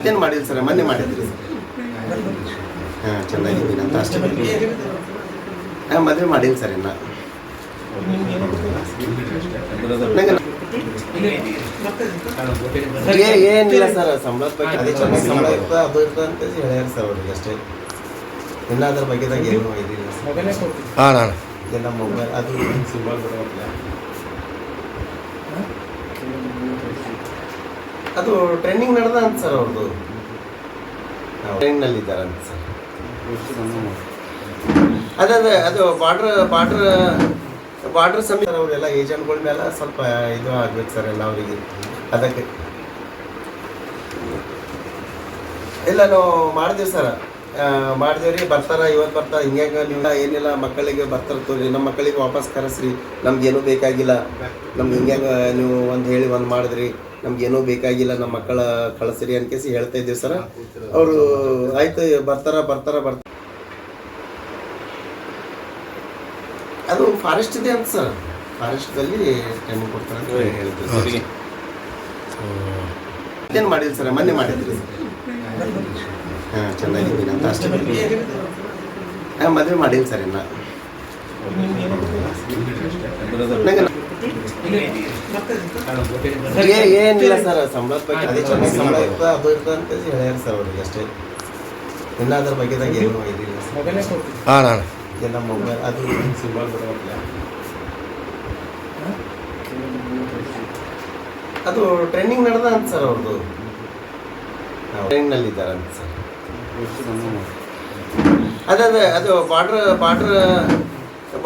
ಮತ್ತೇನು ಮಾಡಿಲ್ಲ ಸರ್? ಮೊನ್ನೆ ಮಾಡಿದ್ರಿ ಹಾಂ ಚೆನ್ನಾಗಿದ್ದೀನಿ ಅಂತ ಅಷ್ಟೇ. ಹಾಂ ಮದುವೆ ಮಾಡಿಲ್ಲ ಸರ್ ಇನ್ನ. ಏನಿಲ್ಲ ಸರ್ ಸಂಬಳದ ಬಗ್ಗೆ ಅದೇ ಚೆನ್ನಾಗಿ ಸಂಬಳ ಇರ್ತದೆ ಅದು ಇರ್ತದೆ ಅಂತ ಹೇಳ್ಯಾರ ಸರ್ ಅವ್ರಿಗೆ ಅಷ್ಟೇ. ಇನ್ನ ಅದ್ರ ಬಗ್ಗೆದಾಗ ಏನು ಇದಿಲ್ಲ ಹಾಂ ಮೊಬೈಲ್ ಅದು ಸಿಂಬಲ್ ಬರೋಲ್ಲ ಅದು ಟ್ರೈನಿಂಗ್ ನಡೆದ ಅಂತ ಸರ್ ಅವ್ರದ್ದು ಟ್ರೈನಿಂಗ್ನಲ್ಲಿ ಅಂತ ಸರ್ ಅದೇ ಅದೇ ಅದು ಬಾರ್ಡ್ರ್ ಬಾರ್ಡ್ರ್ ಬಾರ್ಡ್ರ್ ಸಮೀಪ ಅವರೆಲ್ಲ ಏಜೆಂಟ್ಗಳ ಮೇಲೆ ಸ್ವಲ್ಪ ಇದು ಆಗ್ಬೇಕು ಸರ್ ಎಲ್ಲ ಅವರಿಗೆ. ಅದಕ್ಕೆ. ಇಲ್ಲ, ನಾವು ಮಾಡಿದ್ವಿ ಸರ್ ಮಾಡಿದೇವ್ರಿ, ಬರ್ತಾರ ಇವತ್ತು ಬರ್ತಾರ ಹಿಂಗೆ ನೀವು ಏನಿಲ್ಲ, ಮಕ್ಕಳಿಗೆ ಬರ್ತಾರ ತೋರಿ, ನಮ್ಮ ಮಕ್ಕಳಿಗೆ ವಾಪಸ್ ಕರೆಸ್ರಿ. ನಮ್ಗೇನು ಬೇಕಾಗಿಲ್ಲ. ನಮ್ಗೆ ಹಿಂಗೆ ನೀವು ಒಂದು ಹೇಳಿ, ಒಂದು ಮಾಡಿದ್ರಿ. ನಮ್ಗೇನೂ ಬೇಕಾಗಿಲ್ಲ ನಮ್ಮ ಮಕ್ಕಳ ಕಳಿಸ್ರಿ ಅನ್ಕೇಸಿ ಹೇಳ್ತಾ ಇದ್ದೀವಿ ಸರ್. ಅವರು ಆಯ್ತು ಬರ್ತಾರ ಬರ್ತಾರ ಬರ್ತಾರ. ಅದು ಫಾರೆಸ್ಟ್ ಇದೆ ಅಂತ ಸರ್. ಫಾರೆಸ್ಟ್ದಲ್ಲಿ ಟೈಮ್ ಕೊಡ್ತಾರೆ. ಅಂತ ಹೇಳ್ತೀವಿ ಸರ್. ಏನು ಮಾಡಿಲ್ಲ ಸರ್? ಮೊನ್ನೆ ಮಾಡಿದ್ರಿ ಹಾಂ ಚೆನ್ನಾಗಿದ್ದೀನಿ ಅಂತ ಅಷ್ಟೇ. ಹಾಂ ಮದುವೆ ಮಾಡಿಲ್ಲ ಸರ್ ಇನ್ನು. ನಂಗೆ ಏನಿಲ್ಲ ಸರ್ ಸಂಬಳದ ಬಗ್ಗೆ ಅದೇ ಚೆನ್ನಾಗಿ ಸಂಬಳ ಇರ್ತದೆ ಅದು ಇರ್ತದೆ ಅಂತ ಹೇಳ್ಯಾರ ಸರ್ ಅವ್ರಿಗೆ ಅಷ್ಟೇ. ಇನ್ನ ಅದ್ರ ಬಗ್ಗೆದಾಗ ಏನು ಇದಿಲ್ಲ ಸರ್. ಹಾಂ ಇದೆಲ್ಲ ಮೊಬೈಲ್ ಅದು ಸಿಂಬಲ್ ಬರೋದಿಲ್ಲ ಅದು ಟ್ರೈನಿಂಗ್ ನಡೆದ ಅಂತ ಸರ್ ಅವ್ರದ್ದು. ಟ್ರೈನಿಂಗ್ನಲ್ಲಿ ಇದ್ದಾರೆ ಅಂತ ಸರ್. ಅದೇ ಅದೇ ಅದು ಬಾರ್ಡ್ರ್ ಬಾರ್ಡ್ರ್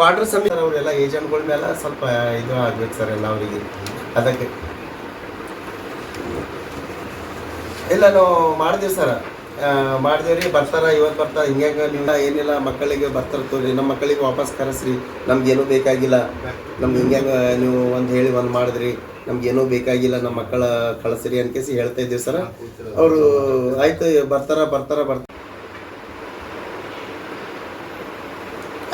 ಬಾರ್ಡ್ರ್ ಸಮಿತಿ ಅವರೆಲ್ಲ ಏಜೆಂಟ್ಗಳ ಮೇಲೆ ಸ್ವಲ್ಪ ಇದು ಆಗ್ಬೇಕು ಸರ್ ಎಲ್ಲ ಅವರಿಗೆ. ಅದಕ್ಕೆ. ಇಲ್ಲ, ನಾವು ಮಾಡ್ದೇವ್ ಸರ್. ಮಾಡಿದೇವ್ರಿ ಬರ್ತಾರ ಇವತ್ತು ಬರ್ತಾರ ಹಿಂಗ್ಯಾಂಗ ನೀವು ಏನಿಲ್ಲ, ಮಕ್ಕಳಿಗೆ ಬರ್ತಾರ ತೋರಿ, ನಮ್ಮ ಮಕ್ಕಳಿಗೆ ವಾಪಸ್ ಕರೆಸ್ರಿ ನಮ್ಗೇನೂ ಬೇಕಾಗಿಲ್ಲ. ನಮ್ಗೆ ಹಿಂಗ್ಯಾಂಗ ನೀವು ಒಂದು ಹೇಳಿ ಒಂದು ಮಾಡಿದ್ರಿ ನಮ್ಗೇನೂ ಬೇಕಾಗಿಲ್ಲ ನಮ್ಮ ಮಕ್ಕಳ ಕಳಿಸ್ರಿ ಅನ್ಕೇಸಿ ಹೇಳ್ತಾ ಇದ್ದೀವಿ ಸರ್. ಅವರು ಆಯ್ತು, ಬರ್ತಾರ ಬರ್ತಾರ ಬರ್ತಾರ.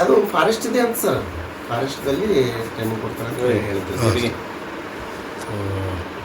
ಅದು ಫಾರೆಸ್ಟ್ ಇದೆ ಅಂತ ಸರ್ ಫಾರೆಸ್ಟ್ದಲ್ಲಿ ಟೈಮ್ ಕೊಡ್ತಾರೆ ಅಂತ ಹ್ಞೂ